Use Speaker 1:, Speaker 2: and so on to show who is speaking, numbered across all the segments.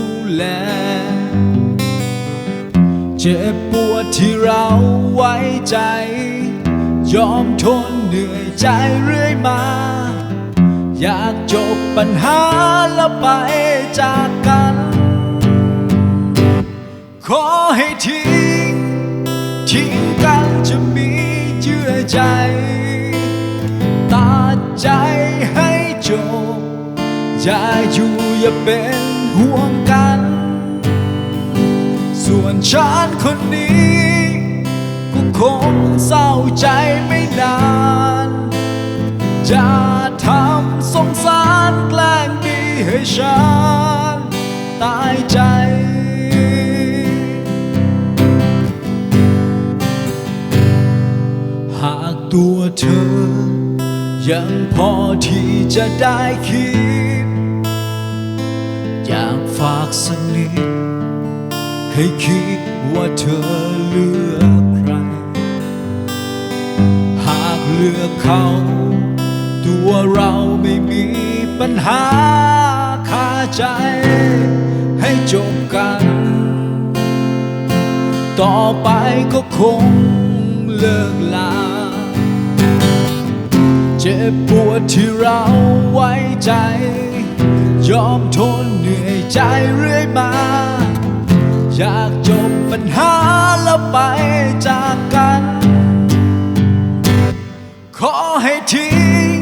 Speaker 1: ู แล เจ็บปวดที่เราไว้ใจ ยอมทนเหนื่อยใจเรื่อยมา อยากจบปัญหาแล้วไปจากกัน ขอให้ทิ้ง ทิ้งกันจะมีเชื่อใจ ตัดใจให้จบอย่าอยู่อย่าเป็นห่วงกัน วนฉันคนนี้ก็คงเศร้าใจไม่นานจะทำสงสารแกล้งดีให้ฉันตายใจหากตัวเธอ ยังพอที่จะได้คิด อยากฝากสักนิด ให้คิดว่าเธอเลือกใคร หากเลือกเขา ตัวเราไม่มีปัญหาคาใจ ให้จบกัน ต่อไปก็คงเลิกลา เจ็บปวดที่เราไว้ใจ ยอมทนเหนื่อยใจเรื่อยมา อยากจบปัญหาแล้วไปจากกัน ขอให้ทิ้ง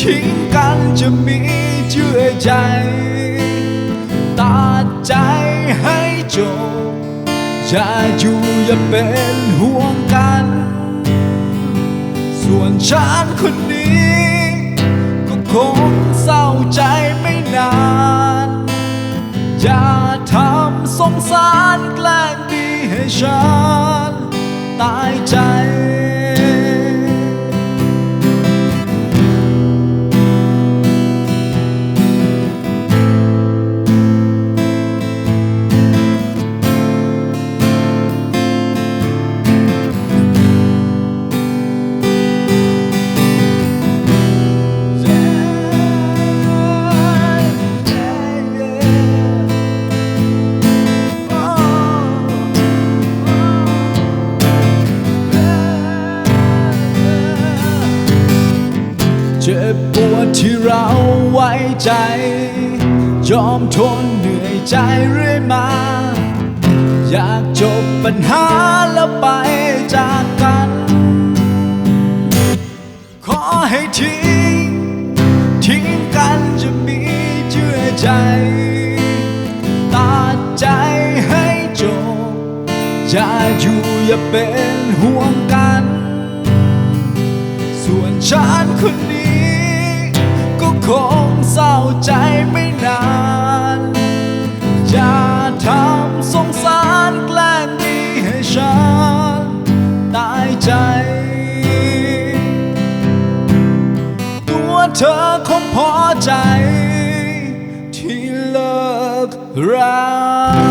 Speaker 1: ทิ้งกันจะมีเชื่อใจ ตัดใจให้จบ อย่าอยู่อย่าเป็นห่วงกัน ส่วนฉันคนนี้ ก็คงเศร้าใจไม่นาน สงสารแกล้งดีให้ฉันตายใจ ใจ ยอมทนเหนื่อยใจเรื่อยมา อยากจบปัญหาแล้วไปจากกัน ขอให้ทิ้ง ทิ้งกันจะมีเชื่อใจ ตัดใจให้จบ อย่าอยู่อย่าเป็นห่วงกัน ส่วนฉันคนนี้ คงเศร้าใจไม่นาน อย่าทำสงสารแกล้งดีให้ฉันตายใจ ตัวเธอคงพอใจ ที่เลิกรา